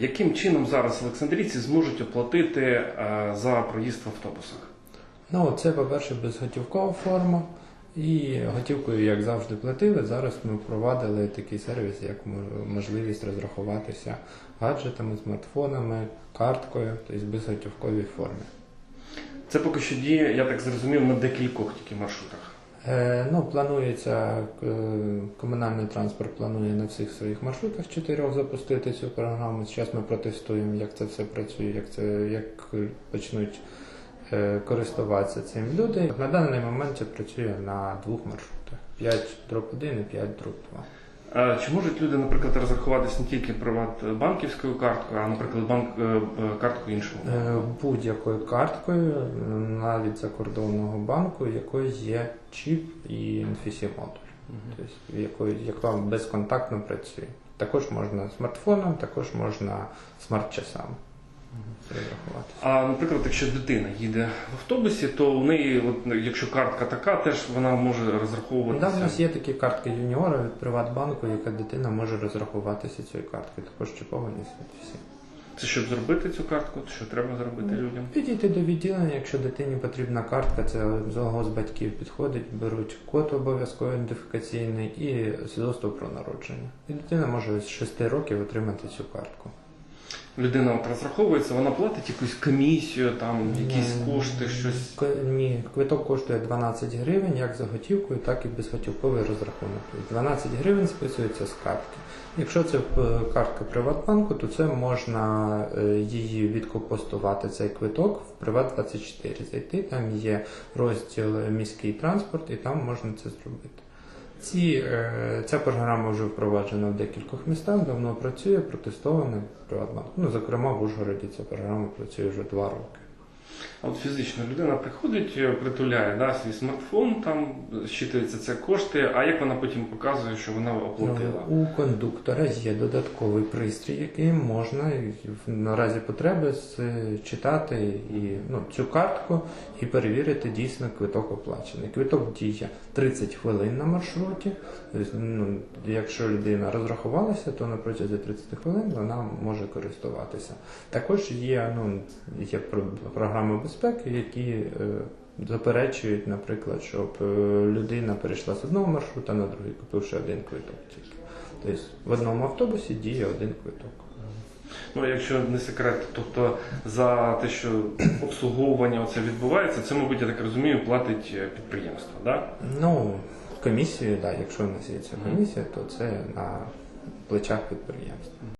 яким чином зараз олександрійці зможуть оплатити е, за проїзд в автобусах? Ну, це, по-перше, безготівкова форма. І готівкою, як завжди, платили. Зараз ми впровадили такий сервіс, як можливість розрахуватися гаджетами, смартфонами, карткою, тобто безготівковій формі. Це поки що діє, я так зрозумів, на декількох тільки маршрутах. Е, ну, планується, е, комунальний транспорт планує на всіх своїх маршрутах чотирьох запустити цю програму. Зараз ми протестуємо, як це все працює, як це як почнуть е, користуватися цим люди. На даний момент це працює на двох маршрутах: 5 дроп 1 і 5 дроп 2. Чи можуть люди, наприклад, розрахуватися не тільки приватбанківською карткою, а, наприклад, банк е, карткою іншого? Е, Будь-якою карткою, е, навіть закордонного банку, якої є чіп і NFC модуль. Тобто, якою, яка безконтактно працює. Також можна смартфоном, також можна смарт-часами. А наприклад, якщо дитина їде в автобусі, то у неї, от, якщо картка така, теж вона може Да, в розраховуватися. нас є такі картки юніора від Приватбанку, яка дитина може розрахуватися цією карткою. Також чіповані всі. Це щоб зробити цю картку, що треба зробити людям? Підійти до відділення, якщо дитині потрібна картка, це з одного з батьків підходить, беруть код обов'язково ідентифікаційний і свідоцтво про народження. І дитина може з 6 років отримати цю картку. Людина от розраховується, вона платить якусь комісію, там якісь Ні, кошти, щось. К- Ні, квиток коштує 12 гривень, як за готівкою, так і безготівковий розрахунок. Тобто 12 гривень списується з картки. Якщо це е, картка Приватбанку, то це можна е, її відкопостувати цей квиток в Приват24. Зайти, там є розділ міський транспорт, і там можна це зробити. Ці, е, ця програма вже впроваджена в декількох містах, давно працює, протестована в Приватбанку. Ну, зокрема, в Ужгороді ця програма працює вже два роки. От фізично людина приходить, е, притуляє да, свій смартфон, там щитується це кошти, а як вона потім показує, що вона оплатила? Ну, У кондуктора є додатковий пристрій, який можна наразі потреби з- читати і, ну, цю картку і перевірити дійсно квиток оплачений. Квиток діє 30 хвилин на маршруті. Тобто, ну, якщо людина розрахувалася, то на протязі 30 хвилин вона може користуватися. Також є, ну, є про- програми безпеки, які е, заперечують, наприклад, щоб е, людина перейшла з одного маршрута на другий, купивши один квиток тільки. Тобто в одному автобусі діє один квиток. Ну, якщо не секрет, тобто за те, що обслуговування це відбувається, це, мабуть, я так розумію, платить е, підприємство, да? Ну, комісію, да, якщо у нас є ця комісія, то це на плечах підприємства.